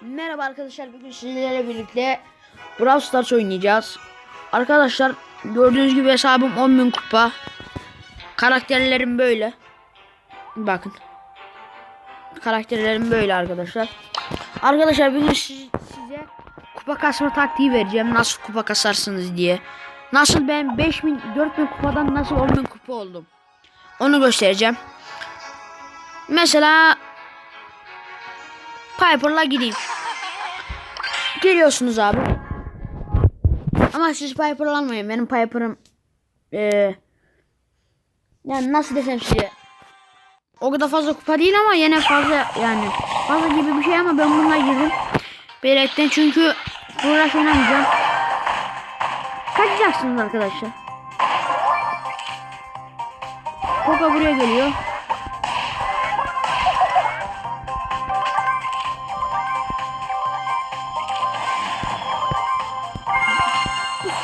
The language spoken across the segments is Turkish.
Merhaba arkadaşlar bugün sizlerle birlikte Brawl Stars oynayacağız. Arkadaşlar gördüğünüz gibi hesabım 10.000 kupa. Karakterlerim böyle. Bakın. Karakterlerim böyle arkadaşlar. Arkadaşlar bugün siz- size kupa kasma taktiği vereceğim. Nasıl kupa kasarsınız diye. Nasıl ben 5000 4000 kupadan nasıl 10.000 kupa oldum. Onu göstereceğim. Mesela Piper'la gideyim. Geliyorsunuz abi. Ama siz Piper'la almayın. Benim Piper'ım eee yani nasıl desem size o kadar fazla kupa değil ama yine fazla yani fazla gibi bir şey ama ben bununla girdim. Berekten çünkü uğraş oynamayacağım. Kaçacaksınız arkadaşlar. Koka buraya geliyor.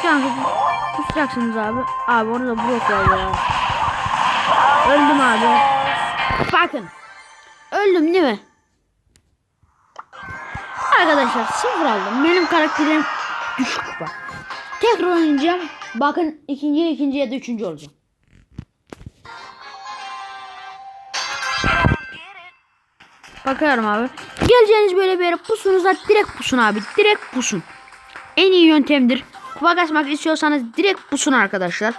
Tutacaksınız, tutacaksınız abi. Abi orada blok var ya. Öldüm abi. Bakın. Öldüm değil mi? Arkadaşlar sıfır aldım. Benim karakterim düşük kupa. Tekrar oynayacağım. Bakın ikinci, ikinci ya da üçüncü olacağım. Bakıyorum abi. Geleceğiniz böyle bir yere pusunuza direkt pusun abi. Direkt pusun. En iyi yöntemdir. Kupa kasmak istiyorsanız direkt pusun arkadaşlar.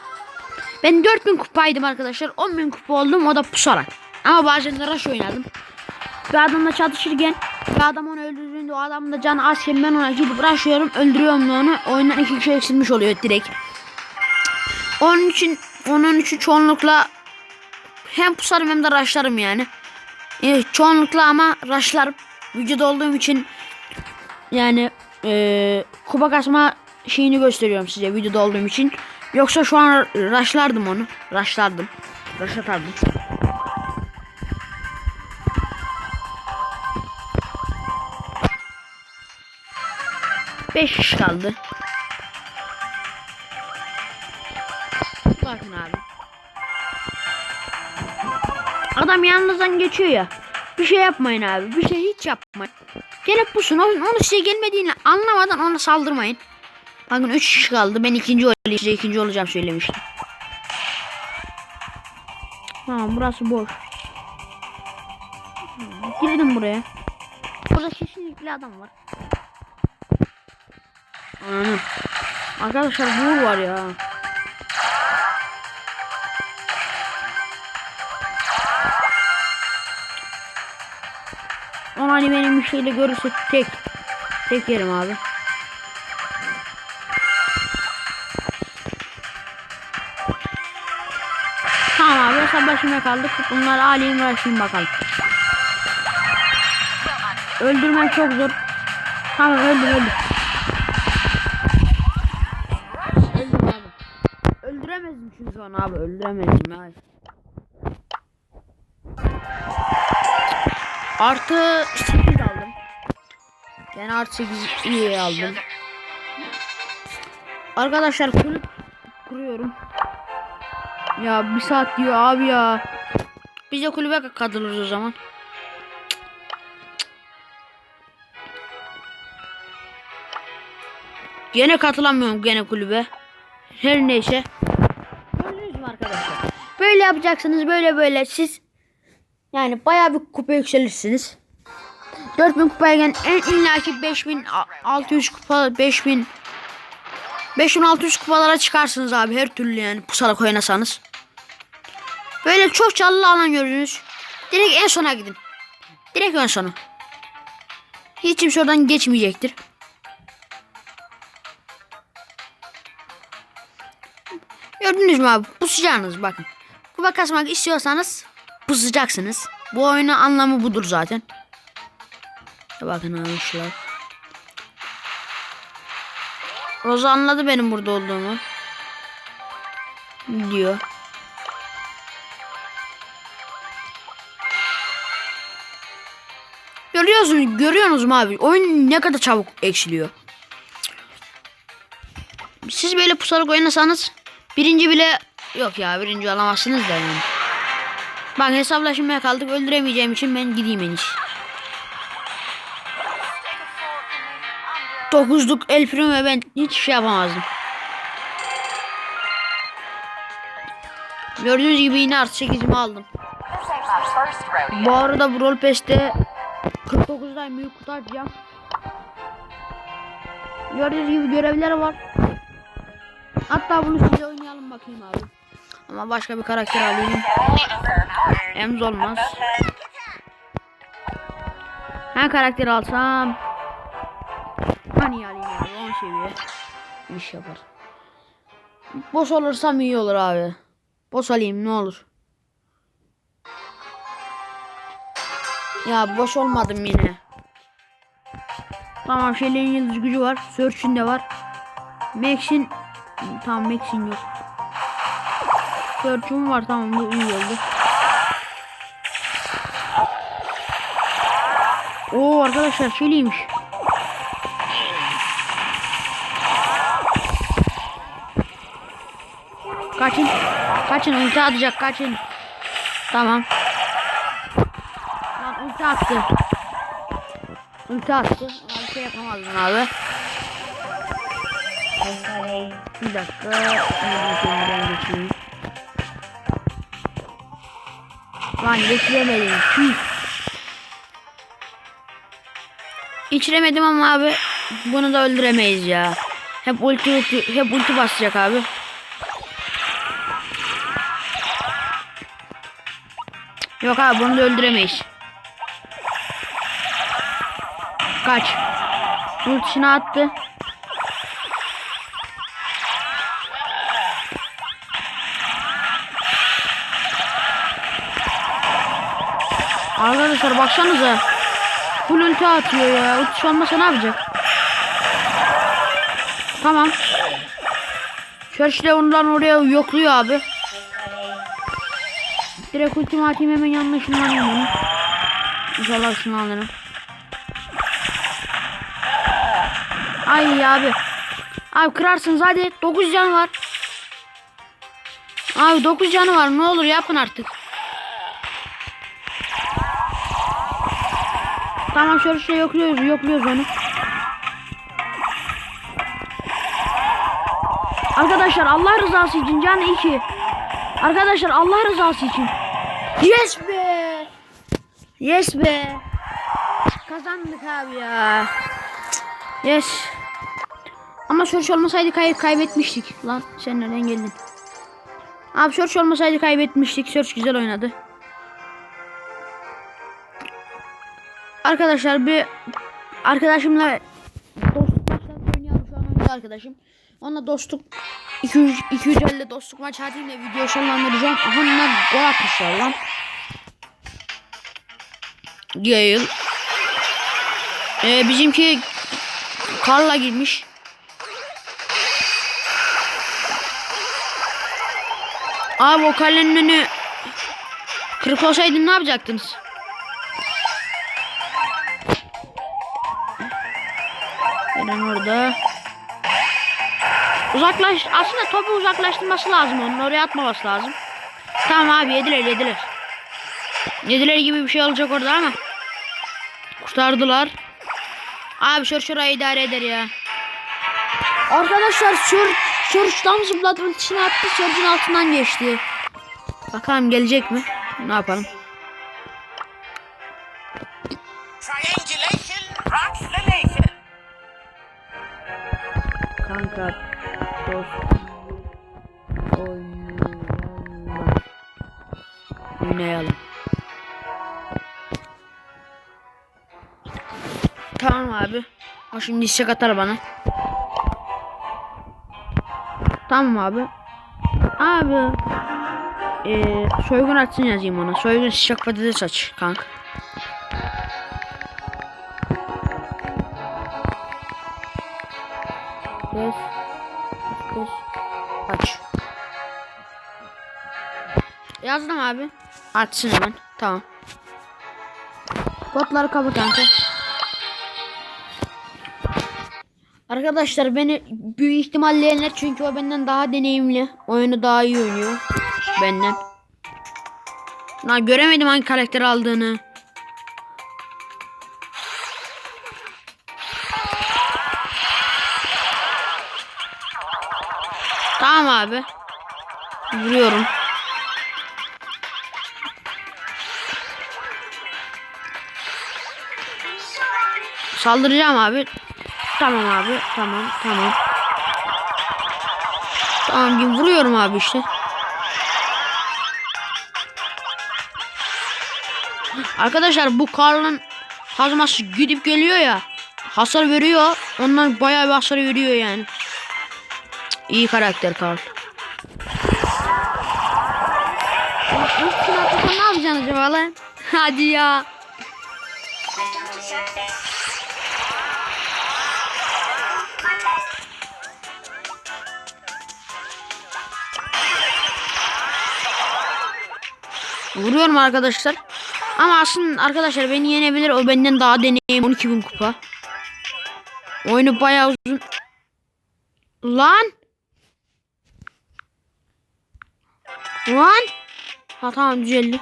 Ben 4000 kupaydım arkadaşlar. 10.000 kupa oldum o da pusarak. Ama bazen de rush oynadım. Bir adamla çatışırken bir adam onu öldürdüğünde o adamın da canı azken ben ona gidip rushlıyorum. Öldürüyorum da onu. Oyundan iki kişi eksilmiş oluyor direkt. Onun için onun için çoğunlukla hem pusarım hem de rushlarım yani. Ee, çoğunlukla ama rushlarım. Vücut olduğum için yani eee kupa kasma şeyini gösteriyorum size videoda olduğum için. Yoksa şu an raşlardım onu. Raşlardım. Raş atardım. Beş kişi kaldı. Bakın abi. Adam yanınızdan geçiyor ya. Bir şey yapmayın abi. Bir şey hiç yapmayın. Gelip pusun. Onu, onu size gelmediğini anlamadan ona saldırmayın. Bakın 3 kişi kaldı. Ben ikinci olayım. Size ikinci olacağım söylemiştim. Tamam burası boş. Girdim buraya. Burada kesinlikle adam var. Anam. Arkadaşlar bu var ya. Onu hani benim bir şeyle görürse tek. Tek yerim abi. Tamam abi hesap başına kaldık. Bunları alayım uğraşayım bakalım. Öldürmek çok zor. Tamam öldür öldür. Öldür abi. Öldüremezdim çünkü onu abi öldüremezdim ya. Artı 8 aldım. Ben artı 8 iyi aldım. Arkadaşlar kulüp kuruyorum. Ya bir saat diyor abi ya. Biz de kulübe katılırız o zaman. Gene katılamıyorum gene kulübe. Her neyse. Gördünüz mü arkadaşlar? Böyle yapacaksınız böyle böyle siz yani bayağı bir kupa yükselirsiniz. 4000 kupaya en illaki 5600 kupa 5000 5600 kupalara çıkarsınız abi her türlü yani pusarak oynasanız. Böyle çok çalılı alan gördünüz. Direkt en sona gidin. Direkt en sona. Hiç kimse oradan geçmeyecektir. Gördünüz mü abi? Pusacağınız bakın. Kupa kasmak istiyorsanız pusacaksınız. Bu oyunun anlamı budur zaten. Bakın şuraya. Roza anladı benim burada olduğumu. Diyor. Görüyorsunuz, görüyorsunuz mu abi? Oyun ne kadar çabuk eksiliyor. Siz böyle pusarak oynasanız birinci bile yok ya birinci alamazsınız da yani. Bak hesaplaşmaya kaldık öldüremeyeceğim için ben gideyim en iyisi. 49'luk El ve ben hiç şey yapamazdım. Gördüğünüz gibi yine artı 8'imi aldım. Bu arada Brawl Pass'te 49'dan büyük kutu açacağım. Gördüğünüz gibi görevler var. Hatta bunu size oynayalım bakayım abi. Ama başka bir karakter alayım. Emz olmaz. Ha karakter alsam. Hani alayım abi 10 seviye. İş yapar. Boss olursam iyi olur abi. Boss alayım ne olur. Ya boş olmadım yine. Tamam şeylerin yıldız gücü var. Search'in de var. Max'in tamam Max'in yok. Search'um var tamam bu iyi oldu. Oo arkadaşlar şöyleymiş. Kaçın. Kaçın ulti atacak kaçın. Tamam. Ulti attı. Ulti attı. Bir şey yapamazdın abi. Bir dakika. Buradan geçeyim. Lan geçiremedim. İçiremedim ama abi bunu da öldüremeyiz ya. Hep ulti ulti hep ulti basacak abi. Yok abi bunu da öldüremeyiz. Kaç. Ultisini attı. Arkadaşlar baksanıza. Full ulti atıyor ya. Ulti olmasa ne yapacak? Tamam. Church de ondan oraya yokluyor abi. Direkt ultimi atayım hemen yanına onu. İnşallah ışınlanırım. Ay abi. Abi kırarsınız hadi. 9 can var. Abi 9 canı var. Ne olur yapın artık. Tamam şöyle şey yokluyoruz. Yokluyoruz onu. Arkadaşlar Allah rızası için can 2. Arkadaşlar Allah rızası için. Yes be. Yes be. Kazandık abi ya. Yes. Ama Church olmasaydı kay kaybetmiştik. Lan sen nereden geldin? Abi Church olmasaydı kaybetmiştik. Church güzel oynadı. Arkadaşlar bir arkadaşımla dostluk maçları oynayalım şu an arkadaşım. Onunla dostluk 200 250 dostluk maç atayım da video sonlandıracağım. Aha bunlar gol atmışlar lan. Gale. Ee, bizimki Karla girmiş. Abi o kalenin kırık olsaydı ne yapacaktınız? Eren orada. Uzaklaş. Aslında topu uzaklaştırması lazım onun. Oraya atmaması lazım. Tamam abi yediler yediler. Yediler gibi bir şey olacak orada ama. Kurtardılar. Abi şur şurayı idare eder ya. Arkadaşlar şur şurçtan zıpladı ultisini attı. Şurcun altından geçti. Bakalım gelecek mi? Ne yapalım? Kanka dost oynayalım. Oynayalım. Tamam abi. O şimdi istek atar bana. Tamam abi. Abi. Ee, soygun açsın yazayım ona. Soygun sıcak patates aç kanka. Beş. Beş. Aç. Yazdım abi. Açsın hemen. Tamam. Kodları kapat kanka. Arkadaşlar beni büyük ihtimalle yener çünkü o benden daha deneyimli. Oyunu daha iyi oynuyor benden. Na göremedim hangi karakter aldığını. Tamam abi. Vuruyorum. Saldıracağım abi. Tamam abi. Tamam tamam. Tamam bir vuruyorum abi işte. Arkadaşlar bu Karl'ın kazması gidip geliyor ya. Hasar veriyor. Ondan bayağı bir hasar veriyor yani. Cık, İyi karakter Karl. Ne yapacaksın acaba lan? Hadi ya. Vuruyorum arkadaşlar. Ama aslında arkadaşlar beni yenebilir. O benden daha deneyim 12 bin kupa. Oyunu bayağı uzun. Lan. Lan. Ha tamam düzeldi.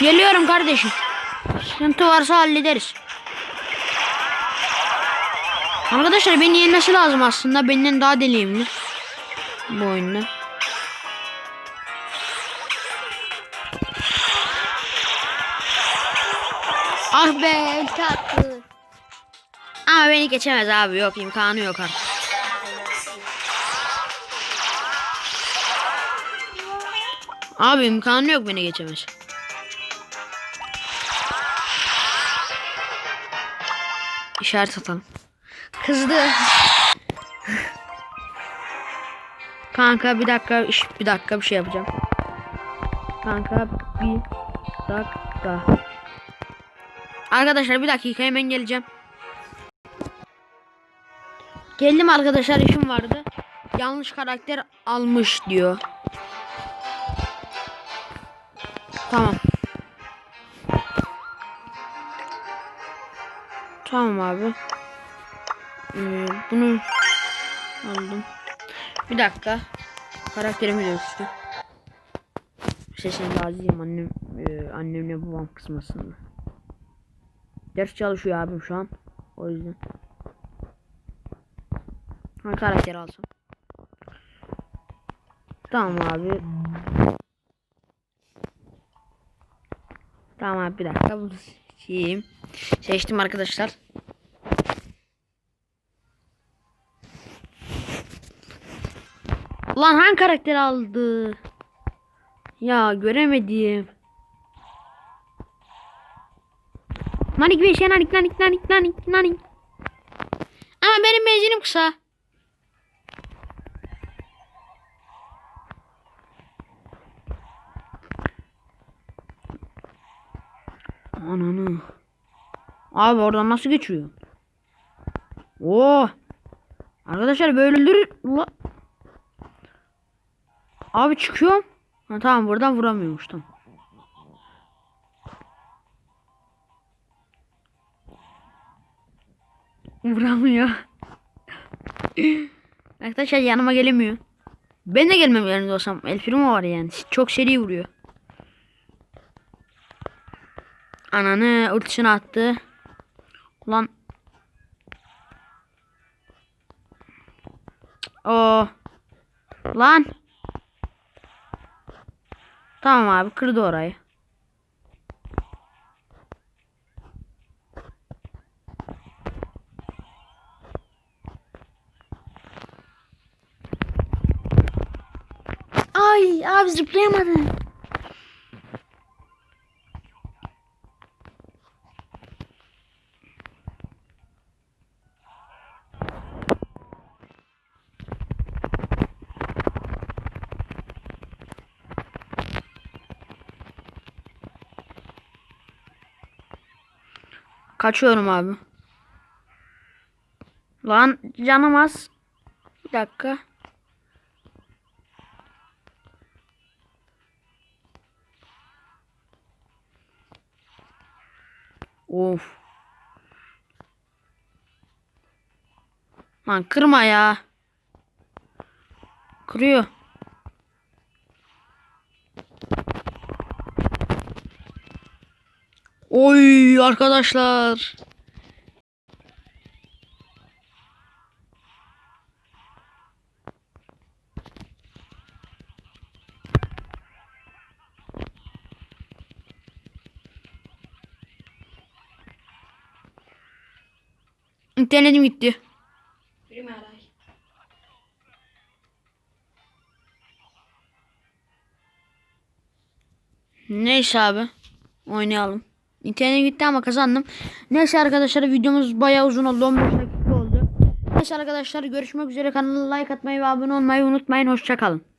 Geliyorum kardeşim. Sıkıntı varsa hallederiz. Arkadaşlar beni yenmesi lazım aslında. Benden daha deliyimli. Bu oyunda. Ah be ulti attı. Ama beni geçemez abi yok imkanı yok artık. Abi imkanı yok beni geçemez. İşaret atalım. Kızdı. Kanka bir dakika iş- bir dakika bir şey yapacağım. Kanka bir dakika. Arkadaşlar bir dakika hemen geleceğim. Geldim arkadaşlar işim vardı. Yanlış karakter almış diyor. Tamam. Tamam abi. Ee, bunu aldım. Bir dakika. Karakterimi dönüştü. Sesini lazım annem e, annemle babam kısmasın. Ders çalışıyor abim şu an. O yüzden. Hangi karakteri alsam? Tamam abi. Tamam abi bir dakika bunu seçeyim. Seçtim arkadaşlar. Lan hangi karakter aldı? Ya göremedim. Nanik bir şey nanik nanik nanik nanik nanik. Ama benim menzilim kısa. Ananı. Abi oradan nasıl geçiyor? Oo. Arkadaşlar böyle öldürür. Abi çıkıyorum. Ha, tamam buradan vuramıyormuş tamam. Vuramıyor. Arkadaşlar yanıma gelemiyor. Ben de gelmem yanında olsam. El Primo var yani. Çok seri vuruyor. Ananı ultisini attı. Ulan. O. Lan. Tamam abi kırdı orayı. Ay abi zıplayamadım. Kaçıyorum abi. Lan canım az. Bir dakika. Of. Lan kırma ya. Kırıyor. Oy arkadaşlar. İnternetim gitti. Neyse abi. Oynayalım. İnternet gitti ama kazandım. Neyse arkadaşlar videomuz bayağı uzun oldu. 15 dakika oldu. Neyse arkadaşlar görüşmek üzere. Kanala like atmayı ve abone olmayı unutmayın. Hoşçakalın.